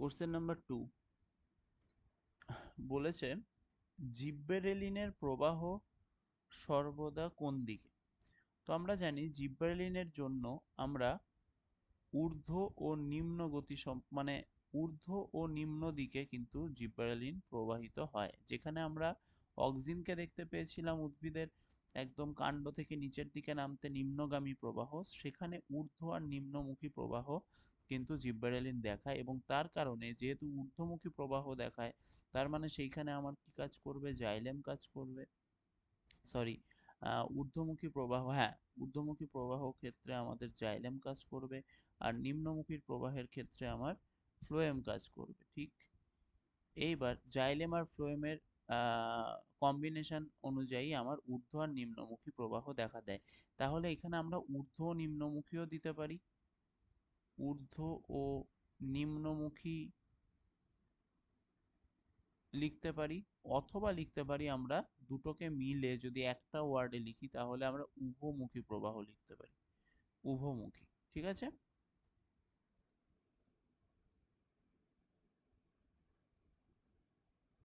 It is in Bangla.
কোশ্চেন নাম্বার টু বলেছে জিব্বেরেলিনের প্রবাহ সর্বদা কোন দিকে? তো আমরা জানি জিব্বেরেলিনের জন্য আমরা ঊর্ধ্ব ও নিম্ন গতি মানে ঊর্ধ্ব ও নিম্ন দিকে কিন্তু জিব্বেরেলিন প্রবাহিত হয়। যেখানে আমরা অক্সিনকে দেখতে পেয়েছিলাম উদ্ভিদের। একদম কাণ্ড থেকে নিচের দিকে নামতে নিম্নগামী প্রবাহ, সেখানে ঊর্ধ্ব আর নিম্নমুখী প্রবাহ কিন্তু জিব্বারেলিন দেখায় এবং তার কারণে যেহেতু ঊর্ধ্বমুখী প্রবাহ দেখায়, তার মানে সেইখানে আমার কি কাজ করবে? জাইলেম কাজ করবে। সরি ঊর্ধ্বমুখী প্রবাহ হ্যাঁ ঊর্ধ্বমুখী প্রবাহ ক্ষেত্রে আমাদের জাইলেম কাজ করবে আর নিম্নমুখী প্রবাহের ক্ষেত্রে আমার ফ্লোয়েম কাজ করবে, ঠিক? এইবার জাইলেম আর ফ্লোয়েমের কম্বিনেশন অনুযায়ী আমার ঊর্ধ্ব আর নিম্নমুখী প্রবাহ দেখা দেয়। তাহলে এখানে আমরা ঊর্ধ্ব নিম্নমুখীও দিতে পারি। ঊর্ধ্ব ও নিম্নমুখী লিখতে পারি অথবা লিখতে পারি আমরা দুটোকে মিলে যদি একটা ওয়ার্ডে লিখি তাহলে আমরা উভমুখী প্রবাহ লিখতে পারি। উভমুখী ঠিক আছে?